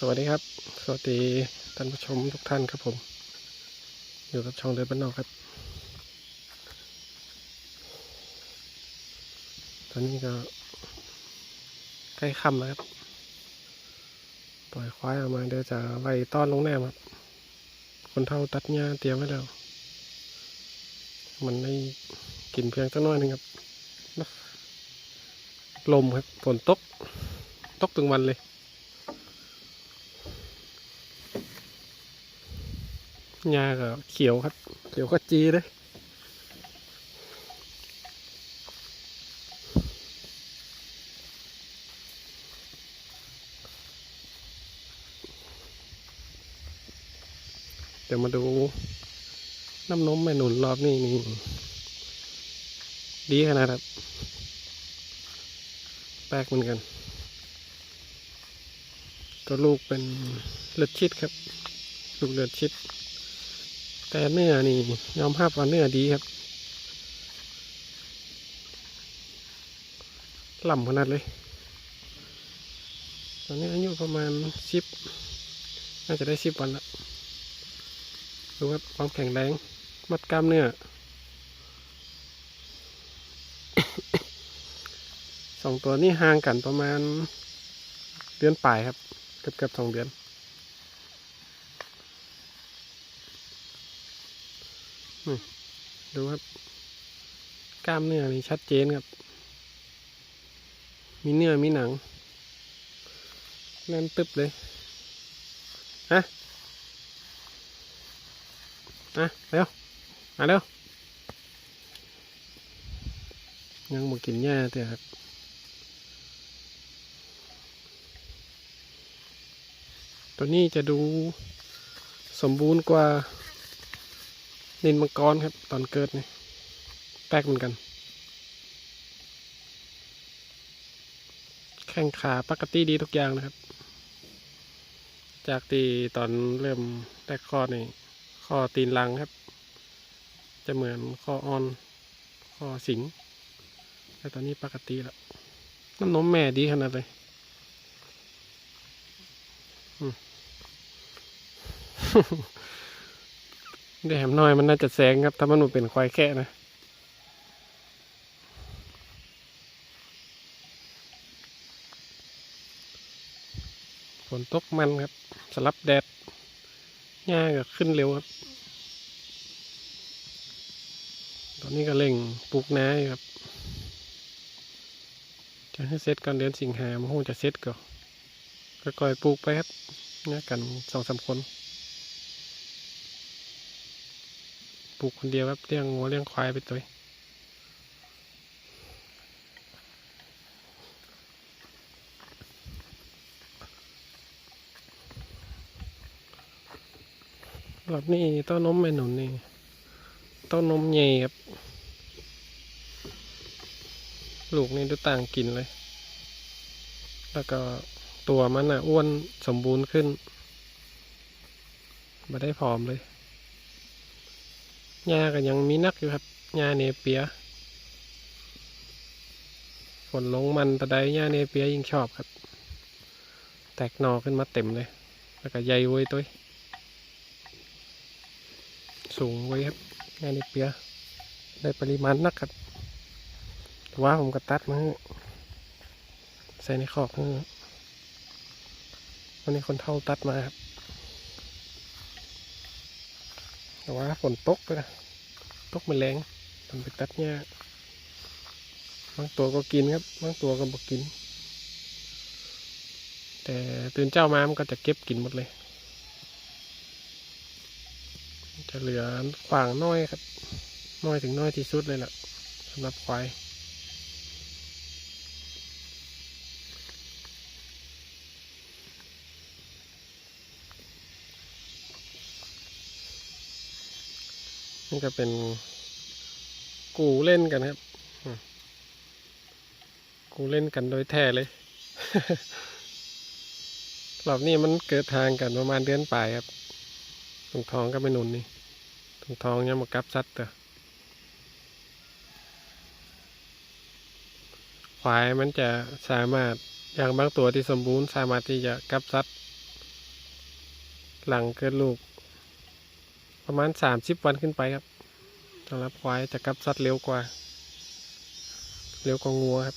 สวัสดีครับ สวัสดีท่านผู้ชมทุกท่านครับผม อยู่กับช่องเดินบ้านนอกครับ ตอนนี้ก็ ใกล้ค่ำแล้วครับ ปล่อยควายออกมาเดี๋ยวจะไล่ต้อนลงแนมครับ คนเท่าตัดหญ้าเตรียมไว้แล้ว มันได้กินเพียงสักน้อยหนึงครับ ลมครับฝนตก ตกถึงวันเลย หญ้าก็เขียวครับ เขียวก็จีเลยเดี๋ยวมาดูน้ำนมแม่หนุนรอบนี้นี่ ดีขนาดครับ แปลกเหมือนกัน ตัวลูกเป็นเลือดชิดครับ ลูกเลือดชิด แต่เนื้อนี่ยอมรับว่าเนื้อดีครับล่ำขนาดเลย ตอนนี้อายุประมาณสิบน่าจะได้สิบวันละดูครับความแข็งแรง มัดกล้ามเนื้อสองตัวนี้ห่างกันประมาณเดือนปลายครับ เกือบเกือบสองเดือน ดูครับ กล้ามเนื้อนี่ชัดเจนครับ มีเนื้อมีหนังแน่นตึบเลยฮะอะเร็วมาเร็วยังมากินหญ้าเถอะครับตัวนี้จะดูสมบูรณ์กว่า นินมังกรครับ ตอนเกิดนี่แปลกเหมือนกัน แข้งขาปกติดีทุกอย่างนะครับ จากที่ตอนเริ่มแรกข้อนี่ข้อตีนลังครับ จะเหมือนข้ออ่อน ข้อสิงแต่ตอนนี้ปกติแล้วน้ำนมแม่ดีขนาดเลย อืมเดี๋ยวแหมน้อยมันน่าจะแซงครับ ถ้ามันเป็นควายแค่นะฝนตกมันครับ สลับแดดหญ้าก็ขึ้นเร็วครับ ตอนนี้ก็เร่งปลูกนาครับ จะให้เสร็จก่อนเดือนสิงหาโมจะเสร็จก็ค่อยปลูกไปครับเนี่ยกันสองสามคน ปลูกคนเดียวครับเลี้ยงงัวเลี้ยงควายไปตัวรอบนี้เต้านมแม่หนุนนี่เต้านมใหญ่ครับ ลูกนี่ดูต่างกินเลย แล้วก็ตัวมันอะ อ้วนสมบูรณ์ขึ้นไม่ได้ผอมเลย หญ้าก็ยังมีนักอยู่ครับหญ้าเนเปีย ฝนลงมันตะไดหญ้าเนเปียยิ่งชอบครับ แตกหนอขึ้นมาเต็มเลย แล้วก็ใหญ่เว้ยตัวสูงไว้ครับหญ้าเนเปีย ได้ปริมาณนักครับว่าผมก็ตัดมาให้ใส่ในขอบให้วันนี้คนเท่าตัดมาครับ แต่ว่าฝนตกเลยนะตกมันแรงมันไปตัดเนี้ยบางตัวก็กินครับบางตัวก็บอกกิน แต่ตื่นเจ้ามามันก็จะเก็บกินหมดเลย จะเหลือขวางน้อยครับ น้อยถึงน้อยที่สุดเลยล่ะสำหรับควาย นี่ก็เป็นกูเล่นกันครับ กูเล่นกันโดยแท้เลยรอบนี้มันเกิดทางกันประมาณเดือนปลายครับถุงทองก็ไม่นุนนี่ถุงทองยังมากับซัดเตอควายมันจะสามารถอย่างบางตัวที่สมบูรณ์สามารถที่จะกับซัดหลังเกิดลูก ประมาณสามสิบวันขึ้นไปครับสำหรับควายจะกลับสัตว์เร็วกว่า เร็วกว่างัวครับ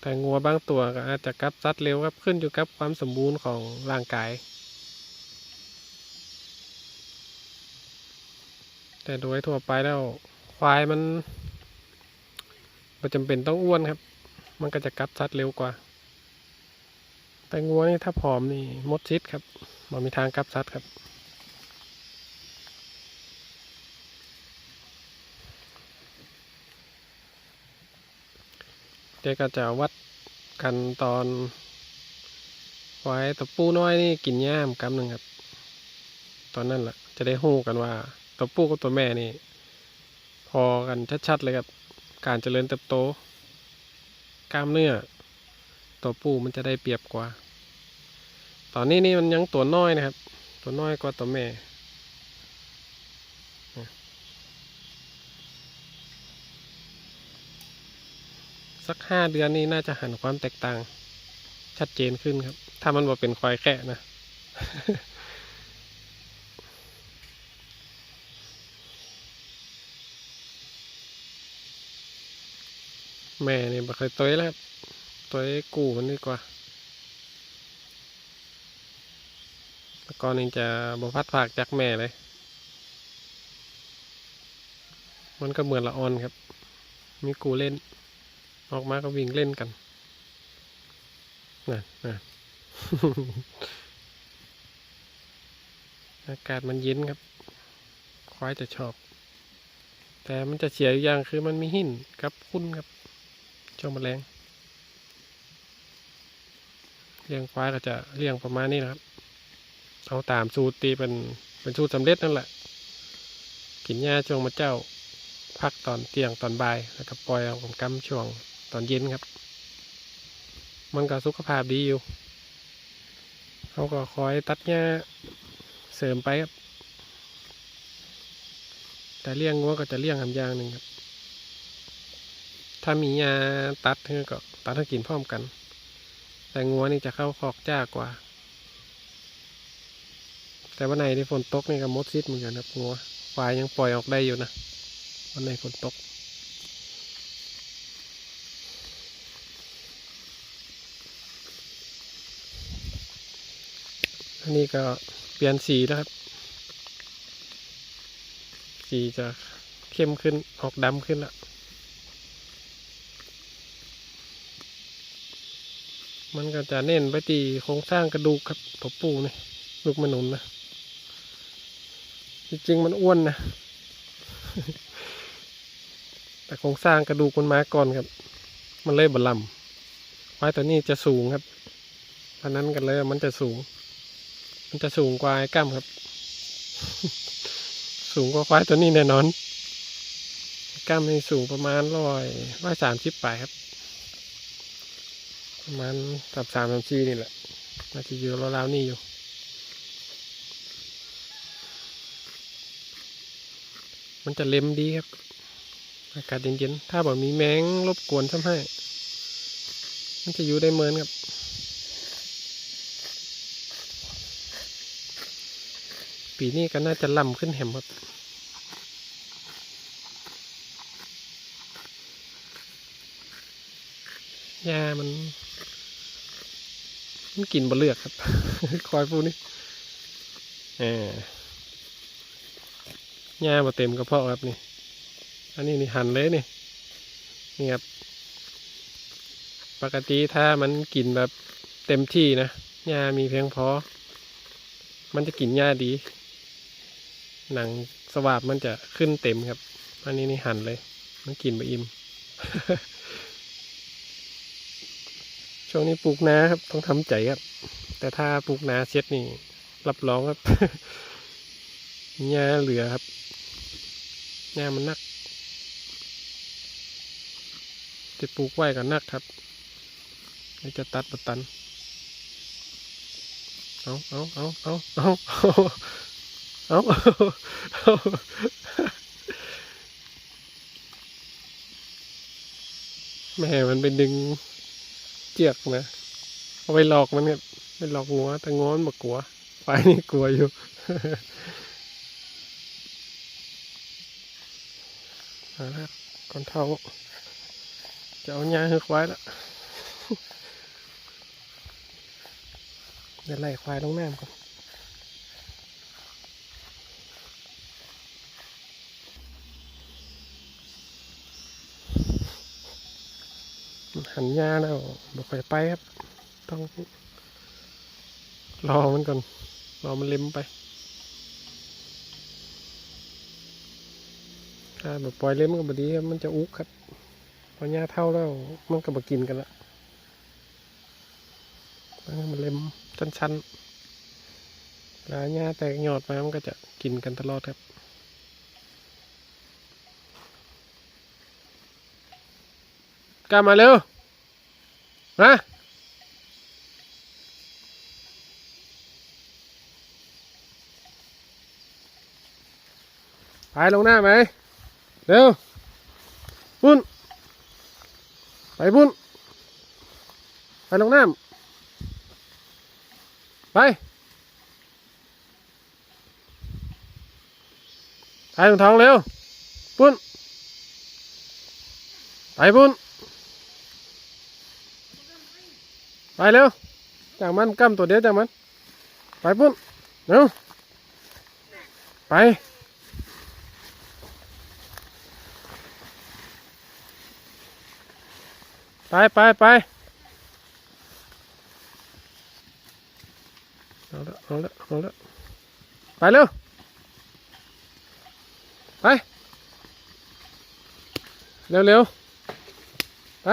แต่งัวบางตัวก็อาจจะกลับสัตว์เร็วครับขึ้นอยู่กับความสมบูรณ์ของร่างกาย แต่โดยทั่วไปแล้วควายมันไม่จำเป็นต้องอ้วนครับ มันก็จะกลับสัตว์เร็วกว่า แต่งัวนี่ถ้าผอมนี่มดชิดครับมันมีทางกลับสัตว์ครับเดี๋ยวก็จะวัดกันตอนควายตัวปูน้อยนี่กินหญ้ามกำหนึ่งครับ ตอนนั้นแหละจะได้หู้กันว่าตัวปูกับตัวแม่นี่ พอกันชัดๆเลยครับ การเจริญเติบโต กล้ามเนื้อ ตัวปูมันจะได้เปรียบกว่า ตอนนี้นี่มันยังตัวน้อยนะครับ ตัวน้อยกว่าตัวแม่สักห้าเดือนนี้น่าจะหันความแตกต่าง ชัดเจนขึ้นครับ ถ้ามันบ่เป็นควายแค่นะ แม่นี่บ่เคยตัวแล้วครับ ตัวกูมันดีกว่าแต่ก่อนนี้จะบพัดผากจากแม่เลย มันก็เหมือนละออนครับ มีกูเล่น ออกมาก็วิ่งเล่นกันนั่นนั่นอากาศมันเย็นครับควายจะชอบ แต่มันจะเสียอยู่อย่างคือมันมีหินกับคุณครับช่วงแมลง เลี้ยงควายก็จะเลี้ยงประมาณนี้นะครับ เอาตามสูตรตีเป็นเป็นสูตรสำเร็จนั่นแหละ กินหญ้าช่วงมาเจ้า พักตอนเที่ยงตอนบ่ายแล้วก็ปล่อยเอาผมกำช่วงตอนเย็นครับ มันก็สุขภาพดีอยู่เขาก็คอยตัดหญ้าเสริมไปครับ แต่เลี้ยงงัวก็จะเลี้ยงทำอย่างหนึ่งครับ ถ้ามีหญ้าตัดเธอก็ตัดให้กินพร้อมกัน แต่งัวนี่จะเข้าคอกจ้ากว่า แต่วันไหนที่ฝนตกนี่ก็มดซิดเหมือนกันครับงัวควายยังปล่อยออกได้อยู่นะวันไหนฝนตกอันนี้ก็เปลี่ยนสีแล้วครับสีจะเข้มขึ้นออกดำขึ้นละ มันก็จะเน้นไปที่โครงสร้างกระดูกครับตัวปูนี่ลูกมนุนนะจริงๆมันอ้วนนะ แต่โครงสร้างกระดูกมันมาก่อนครับ มันเลยบลำควายตัวนี้จะสูงครับเพราะนั้นกันเลยมันจะสูง มันจะสูงกว่าไอ้กั้มครับ สูงกว่าควายตัวนี้แน่นอนไอ้กั้มนี่สูงประมาณร้อยร้อยสามสิบปลายครับ ประมาณสามสามสามสี่นี่แหละน่าจะอยู่ราวๆนี่อยู่มันจะเล็มดีครับ อากาศเย็นๆ ถ้าแบบมีแมงรบกวนทำให้ มันจะอยู่ได้เหมือนครับ ปีนี้ก็น่าจะล่ำขึ้นแหมครับหญ้ามัน มันกินบะเลือกครับ คอยพูนี่เออหญ้ามาเต็มกระเพาะครับนี่ อันนี้นี่หั่นเลยนี่ นี่ครับ ปกติถ้ามันกินแบบเต็มที่นะหญ้ามีเพียงพอ มันจะกินหญ้าดี หนังสวาบมันจะขึ้นเต็มครับ อันนี้นี่หั่นเลย มันกินไปอิ่ม ช่วงนี้ปลูกนาครับ ต้องทำใจครับ แต่ถ้าปลูกนาเช็ดนี่ รับรองครับหญ้าเหลือครับหญ้ามันนัก จะปลูกไว้กันนักครับจะตัดประตัน เอาเอาเอาเอาเอาเอาเอาแม่มันไปดึง เจียกนะเอาไปหลอกมันเนี่ยไปหลอกงัวแต่งัวมันบ่กลัวควายนี่กลัวอยู่เอาละครับก่อนเท่าจะเอาหญ้าให้ควายละเดี๋ยวไล่ควายลงน้ำก่อน หันหญ้าแล้วบอกไปไปครับ ต้อง รอมันก่อน รอมันเล็มไป ถ้าแบบปล่อยเล็มมันก็บดีครับ มันจะอุกครับ พอหญ้าเท่าแล้ว มันก็มากินกันละมันเล็มชันๆแล้วหญ้าแตกหยอดมา มันก็จะกินกันตลอดครับกลับมาเร็ว มาไปลงหน้าไหมเร็วปุ้นไปปุ้นไปลงน้ำไปไปลงท้องเร็วปุ้นไปปุ้น ไปเร็วจากมันกำตัวเดียวจากมัน ไปปุ้นเร็วไป ไปไปไปเอาละเอาละเอาละไปเร็ว ไป เร็วเร็วไป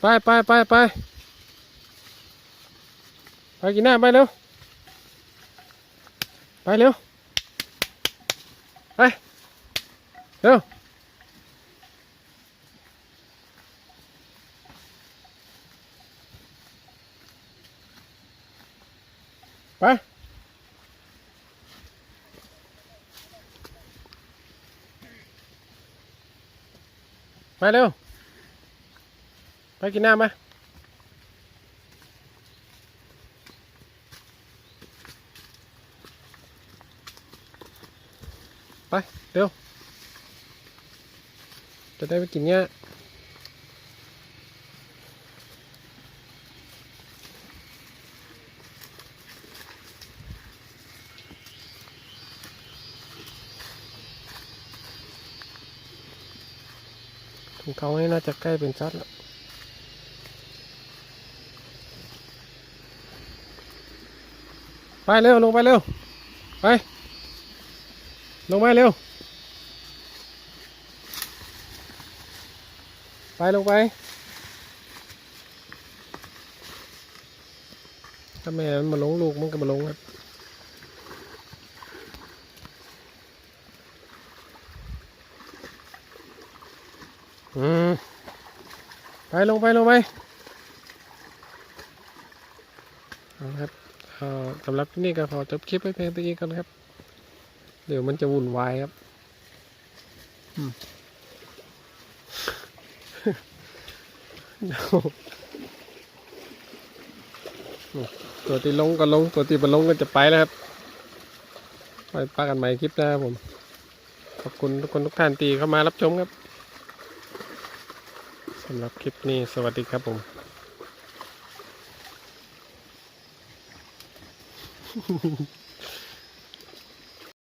ไปไปไปไปไปกินน้ำไปเร็วไปเร็วไปเร็วไปไปเร็ว ไปกินน้ำไปไป เร็ว จะได้ไปกินเนี้ยถึงเขาให้น่าจะใกล้เป็นซัดแล้ว ไปเร็วลงไปเร็ว ไป ลงไปเร็ว ไปลงไปถ้าแม่มันมาลงลูกมันก็มาลงครับอืมไปลงไปลงไปเอาครับ สำหรับที่นี่ก็ขอจบคลิปไว้เพียงเท่านี้ก่อนครับ เดี๋ยวมันจะวุ่นวายครับตัวที่ลงก็ลง ตัวที่มาลงก็จะไปแล้วครับ ไปปากันใหม่คลิปหน้าครับผม ขอบคุณทุกคนทุกท่านที่เข้ามารับชมครับสำหรับคลิปนี้สวัสดีครับผม Ooh.